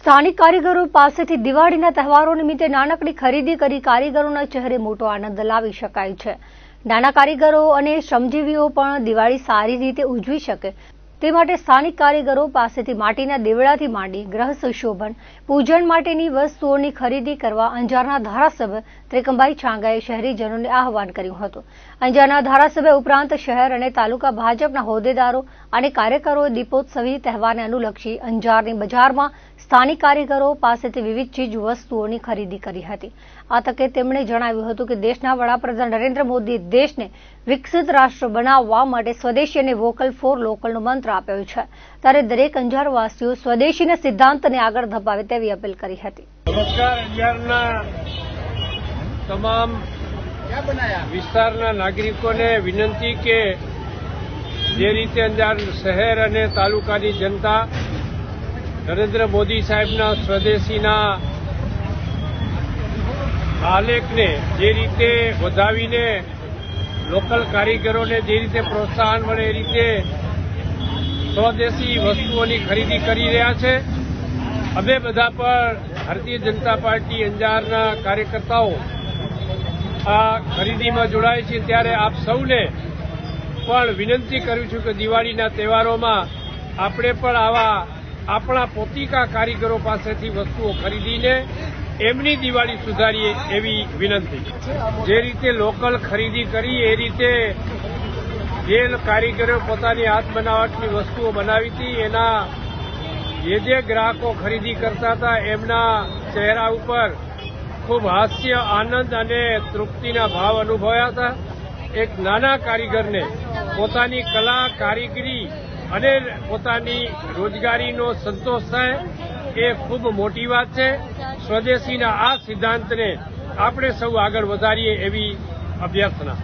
સ્થાનિક કારીગરો પાસેથી દિવાળીના તહેવારો નિમિત્તે નાનકડી ખરીદી કરી કારીગરોના ચહેરે મોટો આનંદ લાવી શકાય છે. નાના કારીગરો અને શ્રમજીવીઓ પણ દિવાળી સારી રીતે ઉજવી શકે તે માટે સ્થાનિક કારીગરો પાસેથી માટીના દેવડાથી માંડી ગ્રહ સુશોભન પૂજન માટેની વસ્તુઓની ખરીદી કરવા અંજારના ધારાસભ્ય ત્રિકમભાઈ છાંગાએ શહેરીજનોને આહવાન કર્યું હતું. અંજારના ધારાસભ્ય ઉપરાંત શહેર અને તાલુકા ભાજપના હોદ્દેદારો અને કાર્યકરોએ દીપોત્સવી તહેવારને અનુલક્ષી અંજારની બજારમાં સ્થાનિક કારીગરો પાસેથી વિવિધ ચીજ વસ્તુઓની ખરીદી કરી હતી. આ તકે તેમણે જણાવ્યું હતું કે દેશના વડાપ્રધાન નરેન્દ્ર મોદીએ દેશને વિકસિત રાષ્ટ્ર બનાવવા માટે સ્વદેશી અને વોકલ ફોર લોકલનો મંત્ર આપ્યો છે. ત્યારે દરેક અંજારવાસીઓ સ્વદેશીના સિદ્ધાંતને આગળ ધપાવે તેવી અપીલ કરી હતી. નમસ્કાર, અંજારના તમામ વિસ્તારના નાગરિકોને વિનંતી કે જે રીતે અંજાર શહેર અને તાલુકાની જનતા નરેન્દ્ર મોદી સાહેબના સ્વદેશીના આલેખને જે રીતે વધાવીને લોકલ કારીગરોને જે રીતે પ્રોત્સાહન મળે એ રીતે સ્વદેશી વસ્તુઓની ખરીદી કરી રહ્યા છે. અમે બધા પણ ભારતીય જનતા પાર્ટી અંજારના કાર્યકર્તાઓ આ ખરીદીમાં જોડાય છે ત્યારે આપ સૌને પણ વિનંતી કરું છું કે દિવાળીના તહેવારોમાં આપણે પણ આવા આપણા પોતિકા કારીગરો પાસેથી વસ્તુઓ ખરીદીને એમની દિવાળી સુધારીએ એવી વિનંતી. જે રીતે લોકલ ખરીદી કરી, એ રીતે જે કારીગરો પોતાની હાથ બનાવટની વસ્તુઓ બનાવી હતી. એના જે જે ગ્રાહકો ખરીદી કરતા હતા, એમના ચહેરા ઉપર ખૂબ હાસ્ય, આનંદ અને તૃપ્તિના ભાવ અનુભવ્યા હતા. એક નાના કારીગરને પોતાની કલા, કારીગરી અને પોતાની રોજગારીનો સંતોષ થાય એ ખૂબ મોટી વાત છે. સ્વદેશીના આ સિદ્ધાંતને આપણે સૌ આગળ વધારીએ એવી અભ્યર્થના.